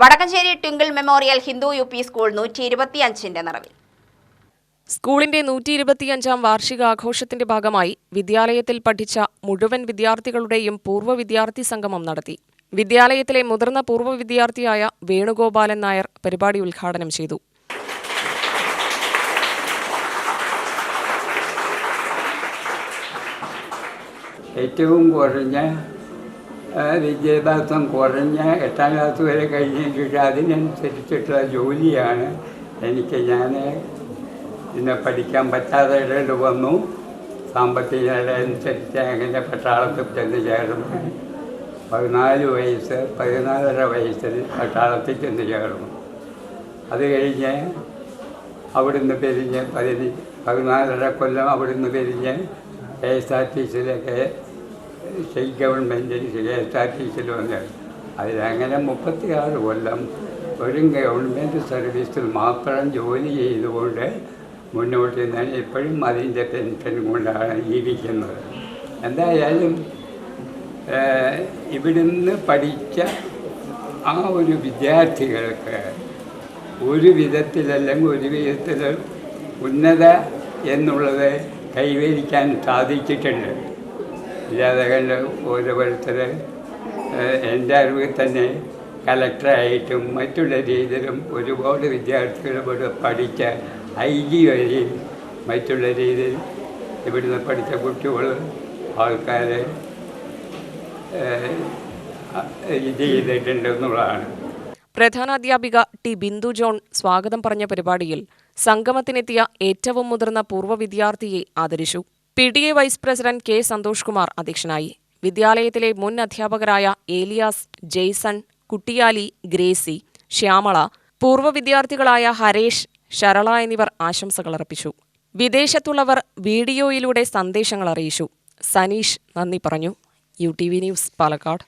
Vadakkanchery twinkle memorial Hindu U P school നൂറ്റി ഇരുപത്തിയഞ്ചിന്റെ നിറവിൽ. സ്കൂളിന്റെ നൂറ്റി ഇരുപത്തിയഞ്ചാം വാർഷികാഘോഷത്തിന്റെ ഭാഗമായി വിദ്യാലയത്തിൽ പഠിച്ച മുഴുവൻ വിദ്യാർത്ഥികളുടെയും പൂർവ വിദ്യാർത്ഥി സംഗമം നടത്തി. വിദ്യാലയത്തിലെ മുതിർന്ന പൂർവ വിദ്യാർത്ഥിയായ വേണുഗോപാലൻ നായർ പരിപാടി ഉദ്ഘാടനം ചെയ്തു. ഏറ്റവും കുറഞ്ഞ വിദ്യാഭ്യാസം കുറഞ്ഞ എട്ടാം ക്ലാസ് വരെ കഴിഞ്ഞിട്ട് അതിനനുസരിച്ചിട്ടുള്ള ജോലിയാണ് എനിക്ക് ഞാൻ പിന്നെ പഠിക്കാൻ പറ്റാതെ ഇടേണ്ടി വന്നു. സാമ്പത്തിക അനുസരിച്ച് അങ്ങനെ പട്ടാളത്തിൽ ചെന്ന് ചേർന്നു. പതിനാല് വയസ്സ് പതിനാലര വയസ്സിൽ പട്ടാളത്തിൽ ചെന്ന് ചേർന്നു. അത് കഴിഞ്ഞ് അവിടുന്ന് പിരിഞ്ഞ് പതിനഞ്ച് പതിനാലര കൊല്ലം അവിടുന്ന് പിരിഞ്ഞ് K S R T സിയിലൊക്കെ state government K S R T സിയിൽ അതിലങ്ങനെ മുപ്പത്തിയാറ് കൊല്ലം ഒരു ഗവൺമെന്റ് സർവീസിൽ മാത്രം ജോലി ചെയ്തുകൊണ്ട് മുന്നോട്ട് നിന്നാണ് ഇപ്പോഴും അതിന്റെ പെൻഷൻ കൊണ്ടാണ് ജീവിക്കുന്നത്. എന്തായാലും ഇവിടുന്ന് പഠിച്ച ആ ഒരു വിദ്യാർത്ഥികൾക്ക് ഒരു വിധത്തിലല്ലെങ്കിൽ ഒരു വിധത്തിൽ ഉന്നത എന്നുള്ളത് കൈവരിക്കാൻ സാധിച്ചിട്ടുണ്ട്. ഇല്ലാതെ ഓരോരുത്തരെ എന്റെ അറിവിൽ തന്നെ കലക്ടറായിട്ടും മറ്റുള്ള രീതിയിലും ഒരുപാട് വിദ്യാർത്ഥികൾ ഇവിടെ പഠിച്ച ഐ ജി വരെയും മറ്റുള്ള രീതിയിൽ ഇവിടുന്ന് പഠിച്ച കുട്ടികൾ ആൾക്കാർ ഇത് ചെയ്തിട്ടുണ്ട് എന്നുള്ളതാണ്. പ്രധാനാധ്യാപിക ടി ബിന്ദു ജോൺ സ്വാഗതം പറഞ്ഞ പരിപാടിയിൽ സംഗമത്തിനെത്തിയ ഏറ്റവും മുതിർന്ന പൂർവ വിദ്യാർത്ഥിയെ ആദരിച്ചു. P T A vice president K Santhosh Kumar അധ്യക്ഷനായി. വിദ്യാലയത്തിലെ മുൻ അധ്യാപകരായ ഏലിയാസ് ജെയ്സൺ കുട്ടിയാലി ഗ്രേസി ശ്യാമള പൂർവ വിദ്യാർത്ഥികളായ ഹരേഷ് ശരള എന്നിവർ ആശംസകൾ അർപ്പിച്ചു. വിദേശത്തുള്ളവർ വീഡിയോയിലൂടെ സന്ദേശങ്ങൾ അറിയിച്ചു. സനീഷ് നന്ദി പറഞ്ഞു. U T V news Palakkad.